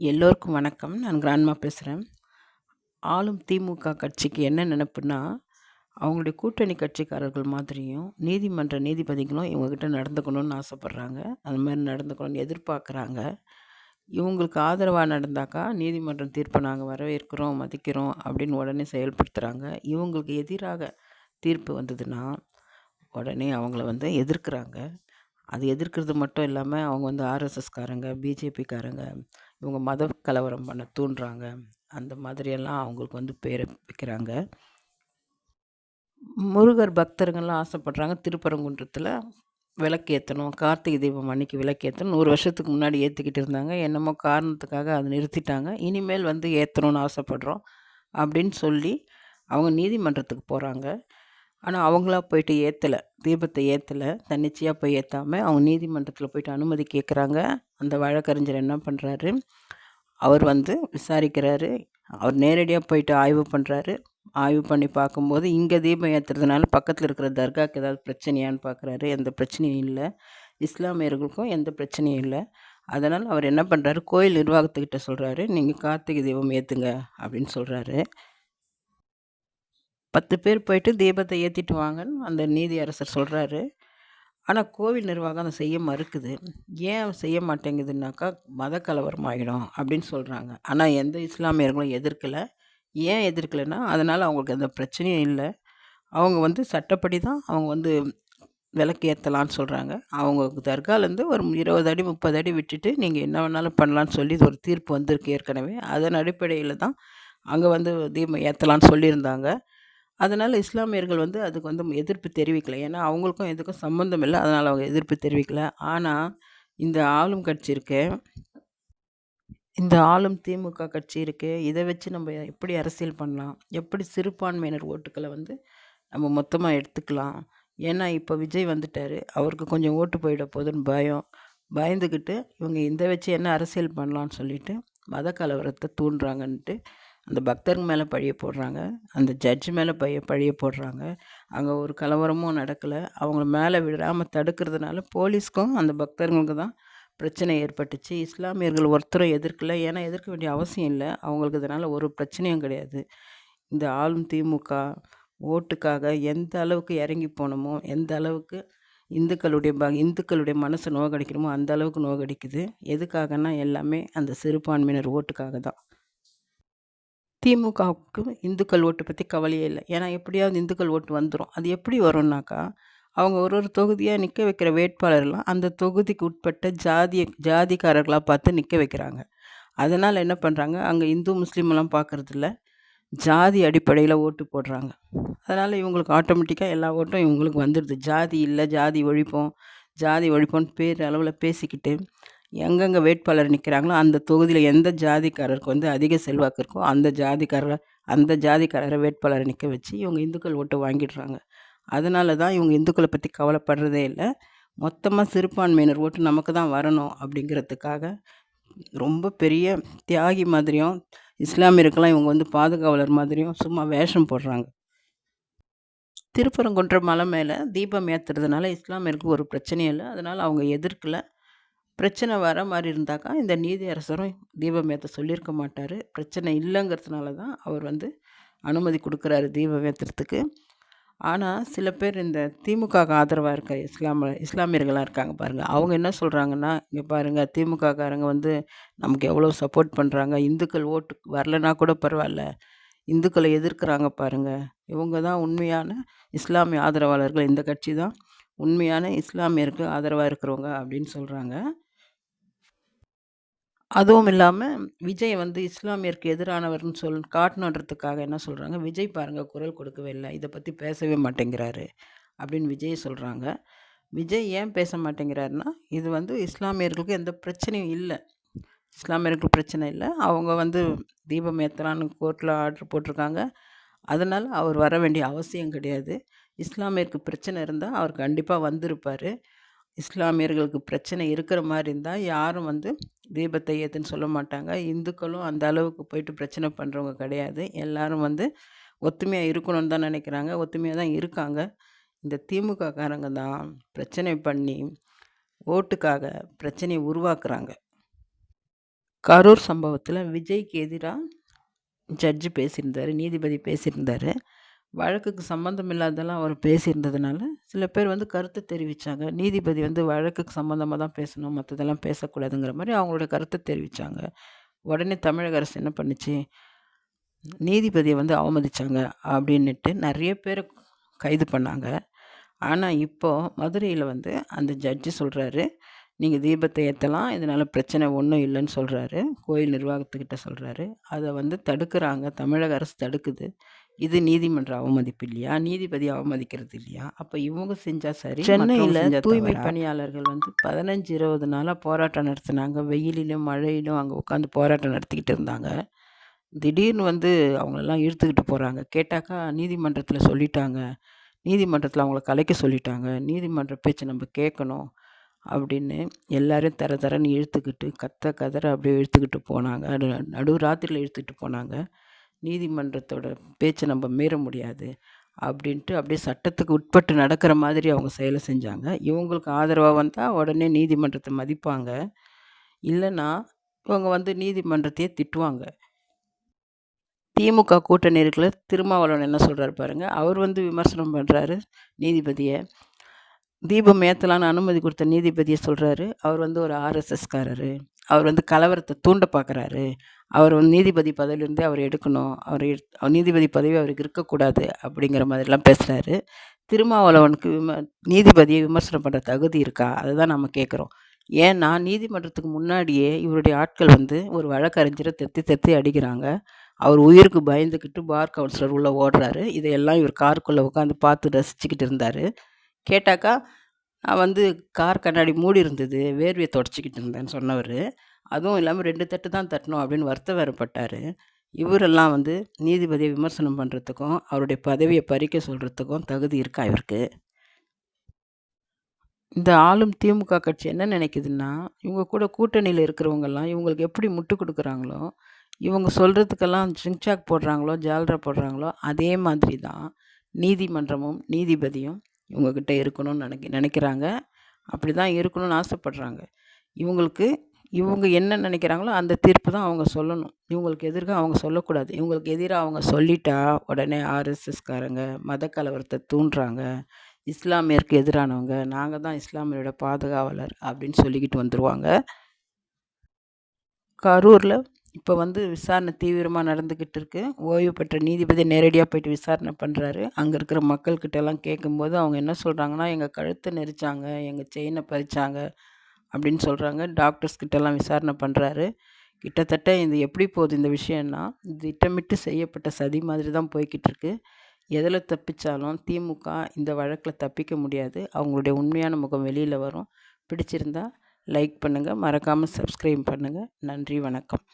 எல்லோருக்கும் வணக்கம். நான் கிராண்ட்மா பேசுகிறேன் ஆளும் திமுக கட்சிக்கு என்ன நினப்புன்னா அவங்களுடைய கூட்டணி கட்சிக்காரர்கள் மாதிரியும், நீதிமன்ற நீதிபதிகளும் இவங்கக்கிட்ட நடந்துக்கணும்னு ஆசைப்பட்றாங்க அது மாதிரி நடந்துக்கணும்னு எதிர்பார்க்குறாங்க. இவங்களுக்கு ஆதரவாக நடந்தாக்கா, நீதிமன்றம் தீர்ப்பை நாங்கள் வரவேற்கிறோம், மதிக்கிறோம் அப்படின்னு உடனே செயல்படுத்துறாங்க. இவங்களுக்கு எதிராக தீர்ப்பு வந்ததுன்னா, உடனே அவங்கள வந்து எதிர்க்கிறாங்க. அது எதிர்க்கிறது மட்டும் இல்லாமல் அவங்க வந்து ஆர்எஸ்எஸ்காரங்க, பிஜேபிக்காரங்க, இவங்க மத கலவரம் பண்ண தூண்டுறாங்க. அந்த மாதிரியெல்லாம் அவங்களுக்கு வந்து பேரை வைக்கிறாங்க. முருகர் பக்தர்கள்லாம் ஆசைப்படுறாங்க, விளக்கு ஏற்றணும் கார்த்திகை தீபம் அன்னைக்கு விளக்கேத்தணும். 100 வருஷத்துக்கு முன்னாடி ஏற்றிக்கிட்டு இருந்தாங்க. என்னமோ காரணத்துக்காக அதை நிறுத்திட்டாங்க. இனிமேல் வந்து ஏற்றணும்னு ஆசைப்படுறோம். அப்படின்னு சொல்லி, அவங்க நீதிமன்றத்துக்கு போகிறாங்க ஆனால் அவங்களா போயிட்டு ஏற்றலை தீபத்தை ஏற்றலை தன்னிச்சையாக போய் ஏற்றாமல் அவங்க நீதிமன்றத்தில் போயிட்டு அனுமதி கேட்குறாங்க. அந்த வழக்கறிஞர் என்ன பண்ணுறாரு அவர் வந்து விசாரிக்கிறாரு. அவர் நேரடியாக போயிட்டு ஆய்வு பண்ணுறாரு ஆய்வு பண்ணி பார்க்கும்போது, இங்கே தீபம் ஏத்துறதுனால பக்கத்தில் இருக்கிற தர்காவுக்கு ஏதாவது பிரச்சனையான்னு பார்க்குறாரு. எந்த பிரச்சனையும் இல்லை. இஸ்லாமியர்களுக்கும் எந்த பிரச்சனையும் இல்லை. அதனால் அவர் என்ன பண்ணுறாரு கோயில் நிர்வாகத்துக்கிட்ட சொல்கிறாரு நீங்கள் கார்த்திகை தீபம் ஏற்றுங்க அப்படின்னு சொல்கிறாரு பத்து பேர் போயிட்டு தீபத்தை ஏற்றிட்டு வாங்கன்னு அந்த நீதியரசர் சொல்கிறாரு ஆனால் கோவில் நிர்வாகம் அதை செய்ய மறுக்குது. ஏன் செய்ய மாட்டேங்குதுன்னாக்கா, மத கலவரம் அப்படின்னு சொல்கிறாங்க ஆனால் எந்த இஸ்லாமியர்களும் எதிர்க்கலை ஏன் எதிர்க்கலைன்னா அதனால் அவங்களுக்கு எந்த பிரச்சனையும் இல்லை அவங்க வந்து சட்டப்படி தான் அவங்க வந்து விளக்கு ஏற்றலான்னு சொல்கிறாங்க அவங்க தர்காலேருந்து ஒரு 20 அடி, 30 அடி விட்டுட்டு, நீங்கள் என்ன வேணாலும் பண்ணலான்னு சொல்லி ஒரு தீர்ப்பு வந்திருக்கு ஏற்கனவே. அதன் அடிப்படையில் தான் அங்கே வந்து தீபம் ஏற்றலான்னு சொல்லியிருந்தாங்க. அதனால் இஸ்லாமியர்கள் வந்து அதுக்கு வந்து எதிர்ப்பு தெரிவிக்கலை ஏன்னா, அவங்களுக்கும் எதுக்கும் சம்மந்தம் இல்லை அதனால் அவங்க எதிர்ப்பு தெரிவிக்கல. ஆனால் இந்த ஆளும் கட்சி இருக்கு இந்த ஆளும் திமுக கட்சி இருக்குது இதை வச்சு நம்ம எப்படி அரசியல் பண்ணலாம்? எப்படி சிறுபான்மையினர் ஓட்டுக்களை வந்து நம்ம மொத்தமாக எடுத்துக்கலாம்? ஏன்னா, இப்போ விஜய் வந்துட்டார் அவருக்கு கொஞ்சம் ஓட்டு போயிட போதுன்னு பயம். பயந்துக்கிட்டு இவங்க இந்த வச்சு என்ன அரசியல் பண்ணலான்னு சொல்லிட்டு, மத கலவரத்தை தூண்டுறாங்கன்ட்டு, அந்த பக்தர்கள் மேலே பழிய போடுறாங்க. அந்த ஜட்ஜ் மேலே பழிய பழிய போடுறாங்க. அங்கே ஒரு கலவரமும் நடக்கல. அவங்கள மேலே விடாமல் தடுக்கிறதுனால போலீஸ்க்கும், அந்த பக்தர்களுக்கு தான் பிரச்சனை ஏற்பட்டுச்சு. இஸ்லாமியர்கள் ஒருத்தரும் எதிர்க்கலை ஏன்னா, எதிர்க்க வேண்டிய அவசியம் இல்லை அவங்களுக்கு இதனால் ஒரு பிரச்சனையும் கிடையாது. இந்த ஆளும் திமுக ஓட்டுக்காக எந்த அளவுக்கு இறங்கி போனோமோ எந்த அளவுக்கு இந்துக்களுடைய ப இந்துக்களுடைய மனசு நோகடிக்கணுமோ, அந்த அளவுக்கு நோகடிக்குது. எதுக்காகன்னா, எல்லாமே அந்த சிறுபான்மையினர் ஓட்டுக்காக தான். திமுகவுக்கு இந்துக்கள் ஓட்டு பற்றி கவலையே இல்லை ஏன்னா, எப்படியாவது இந்துக்கள் ஓட்டு வந்துடும் அது எப்படி வரும்னாக்கா, அவங்க ஒரு ஒரு தொகுதியாக நிற்க வைக்கிற வேட்பாளர்லாம் அந்த தொகுதிக்கு உட்பட்ட ஜாதிய ஜாதிக்காரர்களாக பார்த்து நிற்க வைக்கிறாங்க. அதனால் என்ன பண்ணுறாங்க அங்கே இந்து, முஸ்லீம்லாம் பார்க்குறதில்ல ஜாதி அடிப்படையில் ஓட்டு போடுறாங்க. அதனால் இவங்களுக்கு ஆட்டோமேட்டிக்காக எல்லா ஓட்டும் இவங்களுக்கு வந்துடுது. ஜாதி இல்லை ஜாதி ஒழிப்போம், ஜாதி ஒழிப்போன்னு பேர் அளவில் பேசிக்கிட்டு, எங்கெங்கே வேட்பாளர் நிற்கிறாங்களோ அந்த தொகுதியில் எந்த ஜாதிக்காரருக்கு வந்து அதிக செல்வாக்கு இருக்கோ, அந்த ஜாதிக்காரரை அந்த ஜாதிக்காரரை வேட்பாளரை நிற்க வச்சு, இவங்க இந்துக்கள் ஓட்டு வாங்கிடுறாங்க. அதனால தான் இவங்க இந்துக்களை பற்றி கவலைப்படுறதே இல்லை மொத்தமாக சிறுபான்மையினர் ஓட்டு நமக்கு தான் வரணும் அப்படிங்கிறதுக்காக, ரொம்ப பெரிய தியாகி மாதிரியும், இஸ்லாமியருக்கெல்லாம் இவங்க வந்து பாதுகாவலர் மாதிரியும் சும்மா வேஷம் போடுறாங்க. திருப்பரங்குன்றம் மலை மேலே தீபம் ஏற்றுறதுனால இஸ்லாமியருக்கு ஒரு பிரச்சனையும் இல்லை அதனால் அவங்க எதிர்க்கலை பிரச்சனை வர மாதிரி இருந்தாக்கா, இந்த நீதியரசரும் தீபம் ஏற்ற சொல்லியிருக்க மாட்டார். பிரச்சனை இல்லைங்கிறதுனால தான் அவர் வந்து அனுமதி கொடுக்குறாரு தீபம் ஆனால் சில பேர் இந்த திமுகவுக்கு ஆதரவாக இருக்க இஸ்லாம இஸ்லாமியர்களாக இருக்காங்க பாருங்கள் அவங்க என்ன சொல்கிறாங்கன்னா இங்கே பாருங்க திமுககாரங்க வந்து நமக்கு எவ்வளோ சப்போர்ட் பண்ணுறாங்க இந்துக்கள் ஓட்டு வரலனா கூட பரவாயில்ல. இந்துக்களை எதிர்க்கிறாங்க பாருங்கள் இவங்க தான் உண்மையான இஸ்லாமிய ஆதரவாளர்கள். இந்த கட்சி தான் உண்மையான இஸ்லாமியருக்கு ஆதரவாக இருக்கிறவங்க" அப்படின்னு சொல்கிறாங்க அதுவும் இல்லாம, விஜய் வந்து இஸ்லாமியருக்கு எதிரானவர்ன்னு சொல் காட்டணுன்றதுக்காக என்ன சொல்றாங்க, "விஜய் பாருங்க குரல் கொடுக்கவே இல்ல. இத பத்தி பேசவே மாட்டேங்கிறாரு" அப்படின்னு விஜய் சொல்றாங்க. விஜய் ஏன் பேச மாட்டேங்கிறாருன்னா, இது வந்து இஸ்லாமியர்களுக்கு எந்த பிரச்சனையும் இல்ல. இஸ்லாமியர்களுக்கு பிரச்சனை இல்ல. அவங்க வந்து தீபம் ஏத்தலான்னு கோர்ட்ல ஆர்டர் போட்டிருக்காங்க. அதனால அவர் வர வேண்டிய அவசியம் கிடையாது. இஸ்லாமியருக்கு பிரச்சனை இருந்தா, அவர் கண்டிப்பா வந்திருப்பாரு. இஸ்லாமியர்களுக்கு பிரச்சனை இருக்கிற மாதிரி இருந்தால் யாரும் வந்து தீபத்தை ஏத்துன்னு சொல்ல மாட்டாங்க. இந்துக்களும் அந்த அளவுக்கு போயிட்டு பிரச்சனை பண்ணுறவங்க கிடையாது. எல்லாரும் வந்து ஒத்துமையாக இருக்கணும்னு தான் நினைக்கிறாங்க. ஒத்துமையாக தான் இருக்காங்க. இந்த திமுககாரங்க தான் பிரச்சனை பண்ணி, ஓட்டுக்காக பிரச்சனையை உருவாக்குறாங்க. கரூர் சம்பவத்தில் விஜய்க்கு எதிராக ஜட்ஜு பேசியிருந்தார் நீதிபதி பேசியிருந்தார் வழக்குக்கு சம்மந்தம் இல்லாததெல்லாம் அவர் பேசியிருந்ததுனால சில பேர் வந்து கருத்து தெரிவித்தாங்க நீதிபதி வந்து வழக்குக்கு சம்மந்தமாக தான் பேசணும் மற்றதெல்லாம் பேசக்கூடாதுங்கிற மாதிரி அவங்களுடைய கருத்தை தெரிவித்தாங்க உடனே தமிழக அரசு என்ன பண்ணுச்சு? நீதிபதியை வந்து அவமதித்தாங்க அப்படின்னுட்டு நிறைய பேர் கைது பண்ணாங்க. ஆனால் இப்போது மதுரையில் வந்து அந்த ஜட்ஜி சொல்கிறாரு நீங்கள் தீபத்தை ஏற்றலாம் இதனால் பிரச்சனை ஒன்றும் இல்லைன்னு சொல்கிறாரு கோயில் நிர்வாகத்துக்கிட்ட சொல்கிறாரு அதை வந்து தடுக்கிறாங்க தமிழக அரசு தடுக்குது. இது நீதிமன்ற அவமதிப்பு இல்லையா நீதிபதி அவமதிக்கிறது இல்லையா அப்போ இவங்க செஞ்சால் சரி சென்னையில் தூய்மை பணியாளர்கள் வந்து பதினஞ்சு இருபது நாளாக போராட்டம் நடத்தினாங்க. வெயிலிலும் மழையிலும் அங்கே உட்காந்து போராட்டம் நடத்திக்கிட்டு இருந்தாங்க. திடீர்னு வந்து அவங்களெல்லாம் இழுத்துக்கிட்டு போகிறாங்க கேட்டாக்கா நீதிமன்றத்தில் சொல்லிட்டாங்க. நீதிமன்றத்தில் அவங்கள கலைக்க சொல்லிட்டாங்க. நீதிமன்ற பேச்சை நம்ம கேட்கணும் அப்படின்னு எல்லோரும் தர தரன்னு இழுத்துக்கிட்டு கத்த கதற அப்படியே இழுத்துக்கிட்டு போனாங்க. நடு ராத்திரியில் இழுத்துக்கிட்டு போனாங்க. நீதிமன்றத்தோட பேச்சை நம்ம மீற முடியாது அப்படின்ட்டு அப்படியே சட்டத்துக்கு உட்பட்டு நடக்கிற மாதிரி அவங்க செயலை செஞ்சாங்க. இவங்களுக்கு ஆதரவாக வந்தால் உடனே நீதிமன்றத்தை மதிப்பாங்க. இல்லைன்னா இவங்க வந்து நீதிமன்றத்தையே திட்டுவாங்க. திமுக கூட்டணி இருக்கிற திருமாவளவன் என்ன சொல்கிறார் பாருங்கள் அவர் வந்து விமர்சனம் பண்ணுறாரு நீதிபதியை. தீபம் ஏற்றலான்னு அனுமதி கொடுத்த நீதிபதியை சொல்கிறாரு அவர் வந்து ஒரு ஆர்எஸ்எஸ்காரரு அவர் வந்து கலவரத்தை தூண்ட பார்க்குறாரு அவர் வந்து நீதிபதி பதவியிலேருந்து அவர் எடுக்கணும். அவர் நீதிபதி பதவி அவருக்கு இருக்கக்கூடாது அப்படிங்கிற மாதிரிலாம் பேசுகிறாரு திருமாவளவனுக்கு விம நீதிபதியை விமர்சனம் பண்ணுற தகுதி இருக்கா? அதை தான் நம்ம கேட்குறோம் ஏன்னா நீதிமன்றத்துக்கு முன்னாடியே இவருடைய ஆட்கள் வந்து ஒரு வழக்கறிஞரை தெத்தி தெத்தி அடிக்கிறாங்க. அவர் உயிருக்கு பயந்துக்கிட்டு பார் கவுன்சிலர் உள்ளே ஓடுறாரு. இதையெல்லாம் இவர் காருக்குள்ளே உட்காந்து பார்த்து ரசிச்சுக்கிட்டு இருந்தார். கேட்டாக்கா வந்து கார் கண்ணாடி மூடி இருந்தது வேர்வையை தொடச்சிக்கிட்டு இருந்தேன்னு சொன்னவர். அதுவும் இல்லாமல் ரெண்டு தட்டு தான் தட்டணும் அப்படின்னு வருத்த வேறுபட்டார் இவரெல்லாம் வந்து நீதிபதியை விமர்சனம் பண்ணுறதுக்கும் அவருடைய பதவியை பறிக்க சொல்கிறதுக்கும் தகுதி இருக்கா இவருக்கு? இந்த ஆளும் திமுக கட்சி என்ன நினைக்குதுன்னா இவங்க கூட கூட்டணியில் இருக்கிறவங்கெல்லாம் இவங்களுக்கு எப்படி முட்டு கொடுக்குறாங்களோ இவங்க சொல்கிறதுக்கெல்லாம் ஜிங்சாக் போடுறாங்களோ ஜால்ரா போடுறாங்களோ அதே மாதிரி தான் நீதிமன்றமும் நீதிபதியும் இவங்கக்கிட்ட இருக்கணும்னு நினைக்க நினைக்கிறாங்க. அப்படி தான் இருக்கணும்னு ஆசைப்பட்றாங்க. இவங்களுக்கு இவங்க என்ன நினைக்கிறாங்களோ அந்த தீர்ப்பு தான் அவங்க சொல்லணும். இவங்களுக்கு எதிர்க்க அவங்க சொல்லக்கூடாது. இவங்களுக்கு எதிராக அவங்க சொல்லிட்டா உடனே ஆர்எஸ்எஸ்காரங்க மத கலவரத்தை தூண்டுறாங்க. இஸ்லாமியருக்கு எதிரானவங்க நாங்கள் தான் இஸ்லாமியரோட பாதுகாவலர் அப்படின்னு சொல்லிக்கிட்டு வந்துடுவாங்க கரூரில் இப்போ வந்து விசாரணை தீவிரமாக நடந்துக்கிட்டு இருக்கு ஓய்வு பெற்ற நீதிபதி நேரடியாக போயிட்டு விசாரணை பண்ணுறாரு அங்கே இருக்கிற மக்கள்கிட்ட எல்லாம் கேட்கும்போது அவங்க என்ன சொல்கிறாங்கன்னா எங்கள் கழுத்தை நெரிச்சாங்க எங்கள் செயினை பறித்தாங்க அப்படின்னு சொல்கிறாங்க டாக்டர்ஸ் கிட்டலாம் விசாரணை பண்ணுறாரு கிட்டத்தட்ட இது எப்படி போகுது இந்த விஷயம்னா திட்டமிட்டு செய்யப்பட்ட சதி மாதிரி தான் போய்கிட்டு இருக்கு எதில் தப்பிச்சாலும் திமுக இந்த வழக்கில் தப்பிக்க முடியாது. அவங்களுடைய உண்மையான முகம் வெளியில் வரும். பிடிச்சிருந்தா லைக் பண்ணுங்கள் மறக்காமல் சப்ஸ்கிரைப் பண்ணுங்கள் நன்றி வணக்கம்.